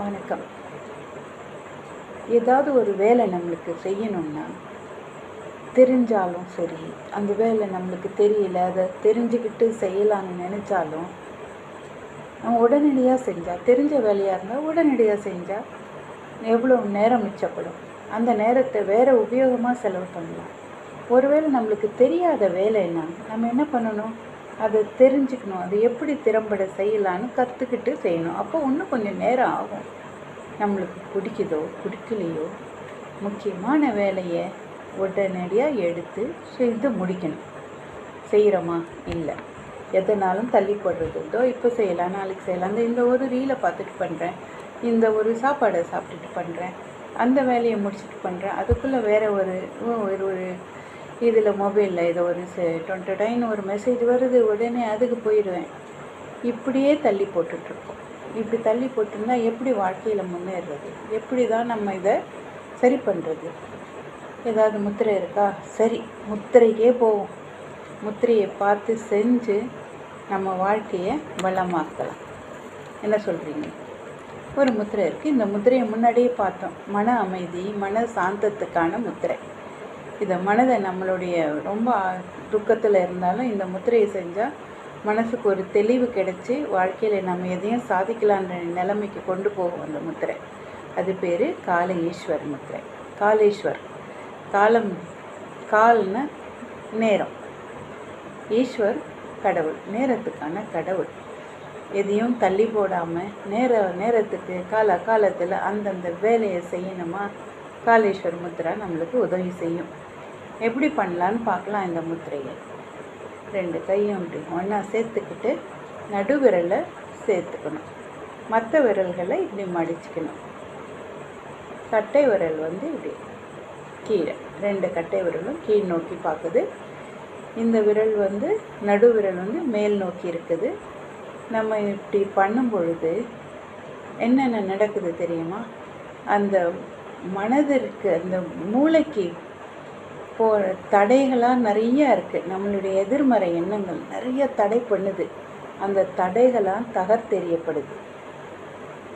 வணக்கம். ஏதாவது ஒரு வேலை நம்மளுக்கு செய்யணும்னா தெரிஞ்சாலும் சரி அந்த வேலை நம்மளுக்கு தெரியல அதை தெரிஞ்சுக்கிட்டு செய்யலான்னு நினச்சாலும் நம்ம உடனடியாக செஞ்சால் தெரிஞ்ச வேலையாக இருந்தால் உடனடியாக செஞ்சால் எவ்வளோ நேரம் மிச்சப்படும்? அந்த நேரத்தை வேறு உபயோகமாக செலவு பண்ணலாம். ஒருவேளை நம்மளுக்கு தெரியாத வேலைன்னா நம்ம என்ன பண்ணணும்? அதை தெரிஞ்சுக்கணும். அது எப்படி திறம்பட செய்யலான்னு கற்றுக்கிட்டு செய்யணும். அப்போ இன்னும் கொஞ்சம் நேரம் ஆகும். நம்மளுக்கு பிடிக்குதோ பிடிக்கலையோ முக்கியமான வேலையை உடனடியாக எடுத்து செய்து முடிக்கணும். செய்கிறோமா? இல்லை. எதனாலும் தள்ளி போடுறது இதோ இப்போ செய்யலாம் நாளைக்கு செய்யலாம். அந்த இந்த ஒரு ரீலை பார்த்துட்டு பண்ணுறேன். இந்த ஒரு சாப்பாடை சாப்பிட்டுட்டு பண்ணுறேன். அந்த வேலையை முடிச்சுட்டு பண்ணுறேன். அதுக்குள்ளே வேறு ஒரு ஒரு ஒரு இதில் மொபைலில் இதை ஒரு டுவெண்ட்டி டைன் ஒரு மெசேஜ் வருது உடனே அதுக்கு போயிடுவேன். இப்படியே தள்ளி போட்டுட்ருக்கோம். இப்படி தள்ளி போட்டிருந்தா எப்படி வாழ்க்கையில் முன்னேறுறது எப்படி தான் நம்ம இதை சரி பண்ணுறது ஏதாவது முத்திரை இருக்கா? சரி முத்திரைக்கே போவோம். முத்திரையை பார்த்து செஞ்சு நம்ம வாழ்க்கையை வளமாக்கலாம். என்ன சொல்கிறீங்க ஒரு முத்திரை இருக்குது இந்த முத்திரையை முன்னாடியே பார்த்தோம். மன அமைதி மன சாந்தத்துக்கான முத்திரை. இதை மனதை நம்மளுடைய ரொம்ப துக்கத்தில் இருந்தாலும் இந்த முத்திரையை செஞ்சால் மனசுக்கு ஒரு தெளிவு கிடைச்சி வாழ்க்கையில் நம்ம எதையும் சாதிக்கலான்ற நிலைமைக்கு கொண்டு போகும் அந்த முத்திரை. அது பேர் கால ஈஸ்வர் முத்திரை. காலேஸ்வர். காலம் கால்னு நேரம். ஈஸ்வர் கடவுள். நேரத்துக்கான கடவுள். எதையும் தள்ளி போடாமல் நேர நேரத்துக்கு கால காலத்தில் அந்தந்த வேலையை செய்யணுமா? காலேஸ்வர் முத்திரா நம்மளுக்கு உதவி செய்யும். எப்படி பண்ணலான்னு பார்க்கலாம் இந்த முத்திரையை. ரெண்டு கையும் இப்படி ஒன்றா சேர்த்துக்கிட்டு நடு விரலை சேர்த்துக்கணும். மற்ற விரல்களை இப்படி மடிச்சுக்கணும். கட்டை விரல் வந்து இப்படி கீழே ரெண்டு கட்டை விரலும் கீழ் நோக்கி பார்க்குது. இந்த விரல் வந்து நடு விரல் வந்து மேல் நோக்கி இருக்குது. நம்ம இப்படி பண்ணும் பொழுது என்னென்ன நடக்குது தெரியுமா? அந்த மனதிற்கு அந்த மூளைக்கு இப்போது தடைகளாக நிறைய இருக்குது நம்மளுடைய எதிர்மறை எண்ணங்கள் நிறைய தடை பண்ணுது. அந்த தடைகளாக தகர்த்தெறியப்படுது.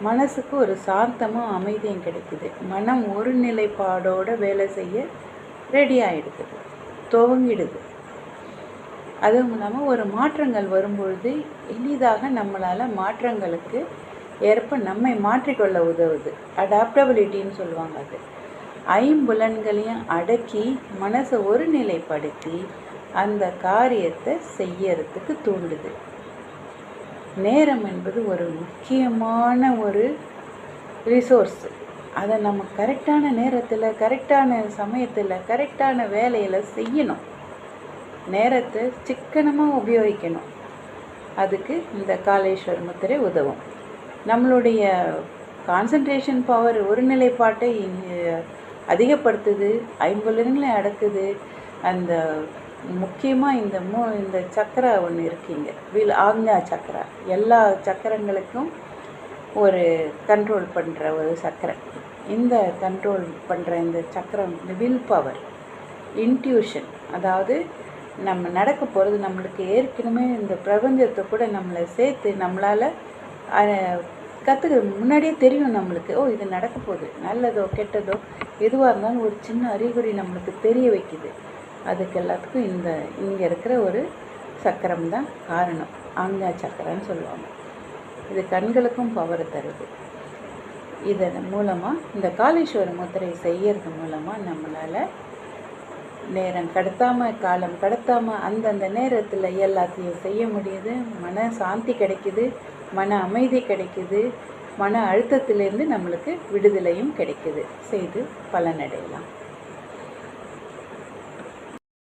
மனசுக்கு ஒரு சாந்தமும் அமைதியும் கிடைக்குது. மனம் ஒரு நிலைப்பாடோடு வேலை செய்ய ரெடி ஆகிடுது துவங்கிடுது. அதுவும் இல்லாமல் ஒரு மாற்றங்கள் வரும்பொழுது எளிதாக நம்மளால் மாற்றங்களுக்கு ஏற்ப நம்மை மாற்றிக்கொள்ள உதவுது. அடாப்டபிலிட்டின்னு சொல்லுவாங்க அது. ஐம்புலன்களையும் அடக்கி மனசை ஒருநிலைப்படுத்தி அந்த காரியத்தை செய்யறதுக்கு தூண்டுது. நேரம் என்பது ஒரு முக்கியமான ஒரு ரிசோர்ஸ் அதை நம்ம கரெக்டான நேரத்தில் கரெக்டான சமயத்தில் கரெக்டான வேலையில் செய்யணும். நேரத்தை சிக்கனமாக உபயோகிக்கணும். அதுக்கு இந்த காலேஸ்வர் முத்திரை உதவும். நம்மளுடைய கான்சன்ட்ரேஷன் பவர் ஒருநிலைப்பாட்டை அதிகப்படுத்துது ஐம்புலன்களை அடக்குது. அந்த முக்கியமாக இந்த மூ இந்த சக்கரா ஒன்று இருக்குங்க வில் ஆக்ஞா சக்கரா. எல்லா சக்கரங்களுக்கும் ஒரு கண்ட்ரோல் பண்ணுற ஒரு சக்கரை இந்த கண்ட்ரோல் பண்ணுற இந்த சக்கரம் இந்த வில் பவர் இன்ட்யூஷன் அதாவது நம்ம நடக்க போகிறது நம்மளுக்கு ஏற்கனவே இந்த பிரபஞ்சத்தை கூட நம்மளை சேர்த்து நம்மளால் கற்றுக்கிற முன்னாடியே தெரியும் நம்மளுக்கு. ஓ இது நடக்க போகுது. நல்லதோ கெட்டதோ எதுவாக இருந்தாலும் ஒரு சின்ன அறிகுறி நம்மளுக்கு தெரிய வைக்குது. அதுக்கு எல்லாத்துக்கும் இந்த இங்கே இருக்கிற ஒரு சக்கரம் தான் காரணம். ஆங்கா சக்கரம்னு சொல்லுவாங்க. இது கண்களுக்கும் பவர் தருது. இதன் மூலமாக இந்த காலீஸ்வர முத்திரை செய்யறது மூலமாக நம்மளால் நேரம் கடத்தாமல் காலம் கடத்தாமல் அந்தந்த நேரத்தில் எல்லாத்தையும் செய்ய முடியுது. மன சாந்தி கிடைக்குது. மன அமைதி கிடைக்குது. மன அழுத்தத்திலேருந்து நம்மளுக்கு விடுதலையும் கிடைக்குது. செய்து பலனடையலாம்.